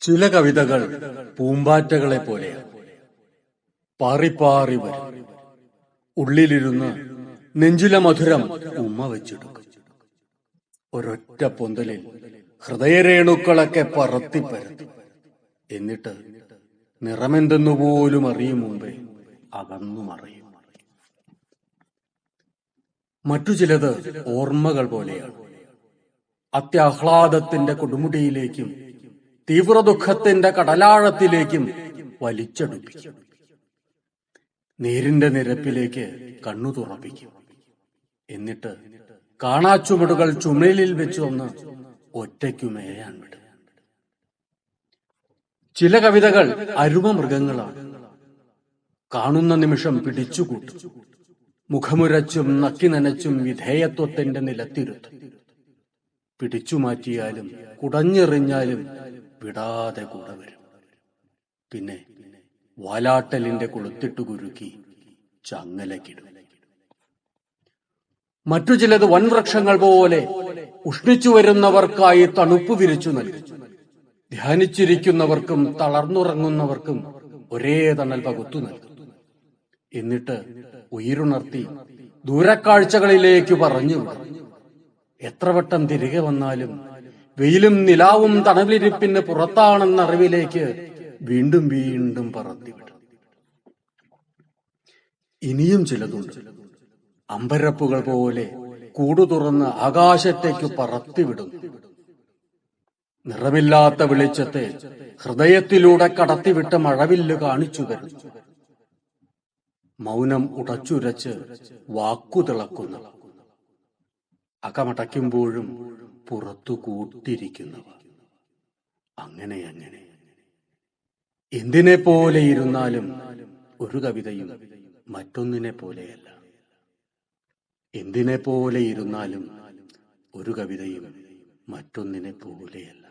ചില കവിതകൾ പൂമ്പാറ്റകളെ പോലെയാണ് പാറിപ്പാറി വരും. ഉള്ളിലിരുന്ന് നെഞ്ചിലെ മധുരം ഉമ്മ വെച്ചിടും ഒരൊറ്റ പൊന്തലിൽ ഹൃദയരേണുക്കളൊക്കെ പറത്തിപ്പരത്തി എന്നിട്ട് നിറമെന്തെന്നു പോലും അറിയും മുമ്പേ അകന്നു മറയും. മറ്റു ചിലത് ഓർമ്മകൾ പോലെയാണ്. അത്യാഹ്ലാദത്തിന്റെ കൊടുമുടിയിലേക്കും തീവ്ര ദുഃഖത്തിന്റെ കടലാഴത്തിലേക്കും വലിച്ചടുപ്പിക്കും. നീരിന്റെ നിരപ്പിലേക്ക് കണ്ണു തുറപ്പിക്കും. എന്നിട്ട് കാണാച്ചുമടുകൾ ചുമലിൽ വെച്ചൊന്ന് ഒറ്റയ്ക്കു മേയാൻ വിടും. ചില കവിതകൾ അരുമ മൃഗങ്ങളാണ് കാണുന്ന നിമിഷം പിടിച്ചുകൂട്ടും. മുഖമുരച്ചും നക്കി നനച്ചും വിധേയത്വത്തിന്റെ നിലത്തിരുത്തും. പിടിച്ചുമാറ്റിയാലും കുടഞ്ഞെറിഞ്ഞാലും വിടാതെ കൂടെ വരും. പിന്നെ വാലാട്ടലിന്റെ കൊളുത്തിട്ടു കുരുക്കി ചങ്ങലക്കിടും മറ്റു ചിലത് വൻവൃക്ഷങ്ങൾ പോലെ ഉഷ്ണിച്ചു വരുന്നവർക്കായി തണുപ്പ് വിരിച്ചു നൽകി. ധ്യാനിച്ചിരിക്കുന്നവർക്കും തളർന്നുറങ്ങുന്നവർക്കും ഒരേ തണൽ പകുത്തു നൽകും. എന്നിട്ട് ഉയിരുണർത്തി ദൂരക്കാഴ്ചകളിലേക്ക് പറഞ്ഞു എത്ര വട്ടം തിരികെ വന്നാലും വെയിലും നിലാവും തണലിരിപ്പിന് പുറത്താണെന്ന അറിവിലേക്ക് വീണ്ടും വീണ്ടും പറത്തിവിടും ഇനിയും ചിലതുണ്ട്. അമ്പരപ്പുകൾ പോലെ കൂടു തുറന്ന് ആകാശത്തേക്ക് പറത്തിവിടും നിറമില്ലാത്ത വെളിച്ചത്തെ ഹൃദയത്തിലൂടെ കടത്തിവിട്ട മഴവില്ല് കാണിച്ചു തരും. മൗനം ഉടച്ചുരച്ച് വാക്കു തിളക്കുന്നു. അകമടയ്ക്കുമ്പോഴും പുറത്തു കൂട്ടിരിക്കുന്നവ അങ്ങനെ അങ്ങനെ. എന്തിനെ പോലെ ഇരുന്നാലും ഒരു കവിതയും മറ്റൊന്നിനെ പോലെയല്ല. എന്തിനെ പോലെ ഇരുന്നാലും ഒരു കവിതയും മറ്റൊന്നിനെ പോലെയല്ല.